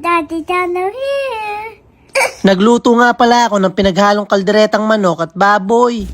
Daddy Dano here. Nagluto nga pala ako ng pinaghalong kalderetang manok at baboy.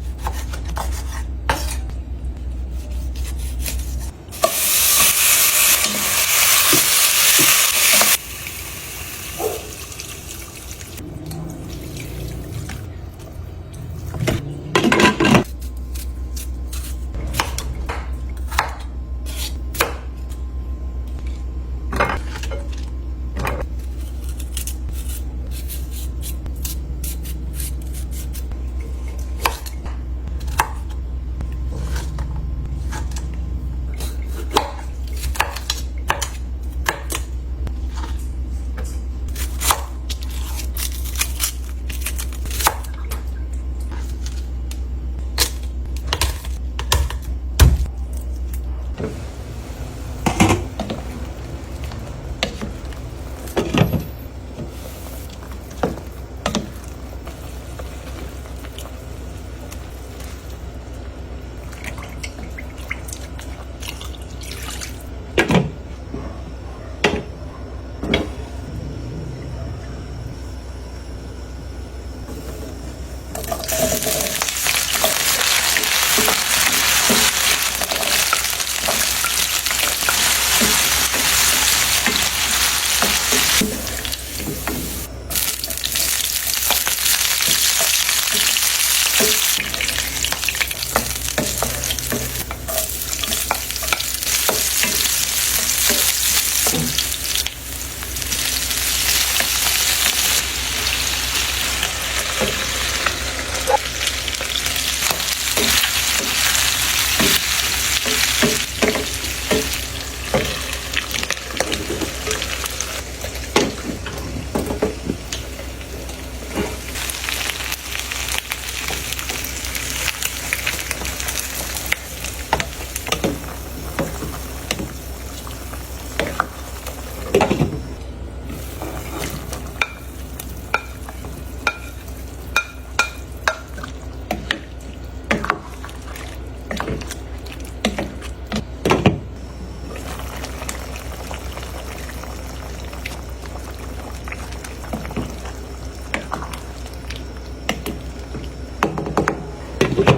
Grabe,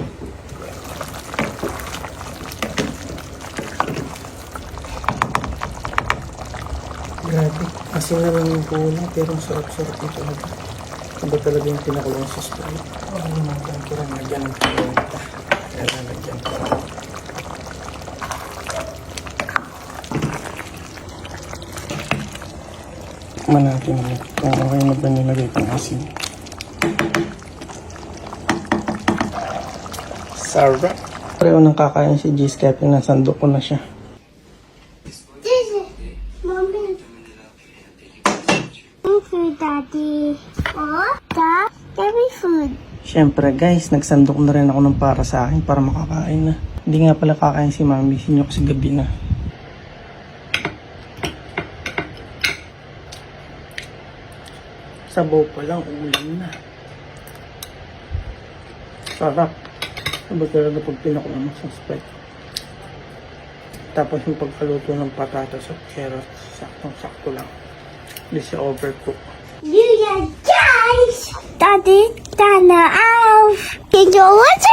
kasi naman yung pula, pero ang sarap-sarap nito talaga. Iba talaga yung pinakulong sa Sprite. Oh, lumagyan ko rin, lagyan ng pinita. Kaya lalagyan ko rin. Tikman natin ulit kung okay na ba nilagay itong asin. Sarap! Pareho nang kakain si G's kaya pinasandok ko na siya. Mommy. Thank you, Daddy. Oh, Dad, give me food. Siyempre guys, nagsandok na rin ako ng para sa akin para makakain na. Hindi nga pala kakain si mami, sinyo kasi gabi na. Sabaw pa lang, ulam na. Sarap. Sabi talaga pag pinakuha mo sa spike. Tapos yung pagkaluto ng patatas at carrots, saktong-sakto lang. Hindi siya overcook. You guys, Daddy Dano off. Can you watch